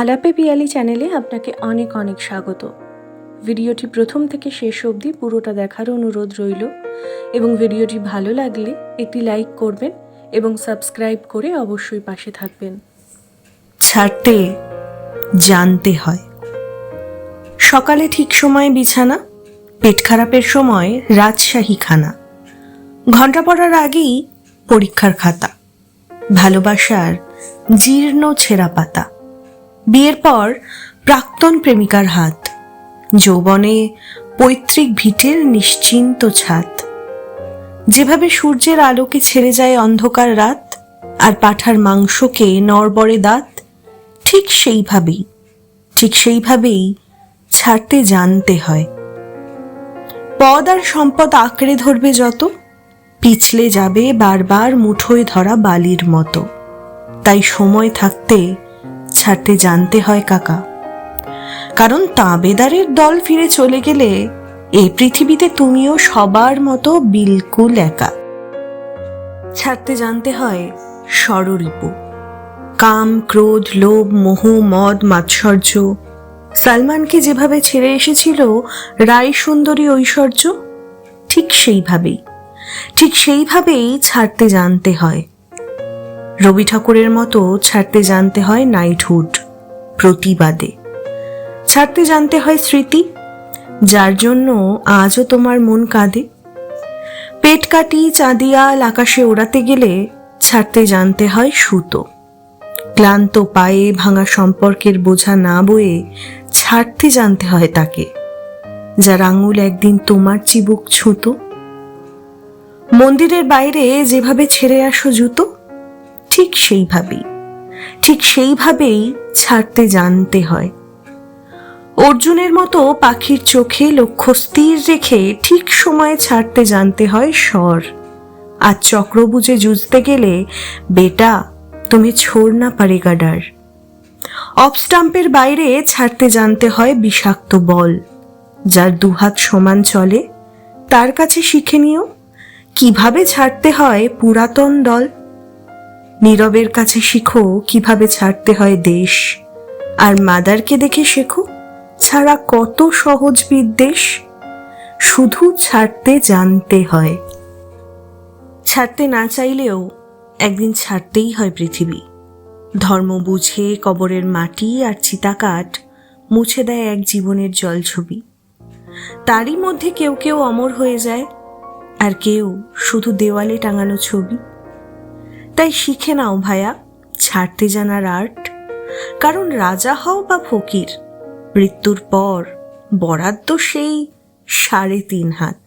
আলাপে পিয়ালি চ্যানেলে আপনাকে অনেক অনেক স্বাগত। ভিডিওটি প্রথম থেকে শেষ অবধি পুরোটা দেখার অনুরোধ রইল এবং ভিডিওটি ভালো লাগলে একটি লাইক করবেন এবং সাবস্ক্রাইব করে অবশ্যই পাশে থাকবেন। ছাড়তে জানতে হয়। সকালে ঠিক সময়ে বিছানা, পেট খারাপের সময় রাজশাহী খানা ঘণ্টা পড়ার আগেই পরীক্ষার খাতা, ভালোবাসার জীর্ণ ছেঁড়া পাতা। বিয়ের পর প্রাক্তন প্রেমিকার হাত। যৌবনে পৈতৃক ভিটের নিশ্চিন্ত ছাদ। যেভাবে সূর্যের আলোকে ছেড়ে যায় অন্ধকার রাত আর পাঠার মাংসকে নরবরে দাঁত, ঠিক সেইভাবেই ঠিক সেইভাবেই ছাড়তে জানতে হয়। পদ আর সম্পদ আঁকড়ে ধরবে যত, পিছলে যাবে বারবার মুঠোয় ধরা বালির মতো। তাই সময় থাকতে ছাড়তে জানতে হয় কাকা। কারণ তাঁবেদারের দল ফিরে চলে গেলে এই পৃথিবীতে তুমিও সবার মতো বিলকুল একা। ছাড়তে জানতে হয় ষড়রিপু কাম, ক্রোধ, লোভ, মোহ, মদ, মাৎসর্য। সালমানকে যেভাবে ছেড়ে এসেছিল রায় সুন্দরী ঐশ্বর্য, ঠিক সেইভাবেই ঠিক সেইভাবেই ছাড়তে জানতে হয়। রবি ঠাকুরের মতো ছাড়তে জানতে হয় নাইটহুড প্রতিবাদে। ছাড়তে জানতে হয় স্মৃতি, যার জন্য আজও তোমার মন কাঁদে। পেট কাটি চাঁদিয়াল আকাশে ওড়াতে গেলে ছাড়তে জানতে হয় সুতো। ক্লান্ত পায়ে ভাঙা সম্পর্কের বোঝা না বয়ে ছাড়তে জানতে হয় তাকে, যার আঙুল একদিন তোমার চিবুক ছুতো। মন্দিরের বাইরে যেভাবে ছেড়ে আসো জুতো ঠিক সেইভাবেই ঠিক সেইভাবেই ছাড়তে জানতে হয়। অর্জুনের মতো পাখির চোখে লক্ষ্য স্থির রেখে ঠিক সময়ে ছাড়তে জানতে হয় স্বর। আর চক্রবুজে যুঝতে গেলে, বেটা, তুমি ছোড় না পারে গাডার অফ স্টাম্পের বাইরে ছাড়তে জানতে হয় বিষাক্ত বল, যার দুহাত সমান চলে। তার কাছে শিখে নিও, কীভাবে ছাড়তে হয় পুরাতন দল। নীরবের কাছে শিখো কীভাবে ছাড়তে হয় দেশ। আর মাদারকে দেখে শেখো, ছাড়া কত সহজ বিদ্বেষ। শুধু ছাড়তে জানতে হয়। ছাড়তে না চাইলেও একদিন ছাড়তেই হয় পৃথিবী। ধর্ম বুঝে কবরের মাটি আর চিতাকাঠ মুছে দেয় এক জীবনের জল ছবি তারই মধ্যে কেউ কেউ অমর হয়ে যায়, আর কেউ শুধু দেওয়ালে টাঙানো ছবি। তাই শিখে নাও ভায়া, ছাড়তে জানার আর্ট। কারণ রাজা হও বা ফকির, মৃত্যুর পর বরাদ্দ সেই সাড়ে তিন হাত।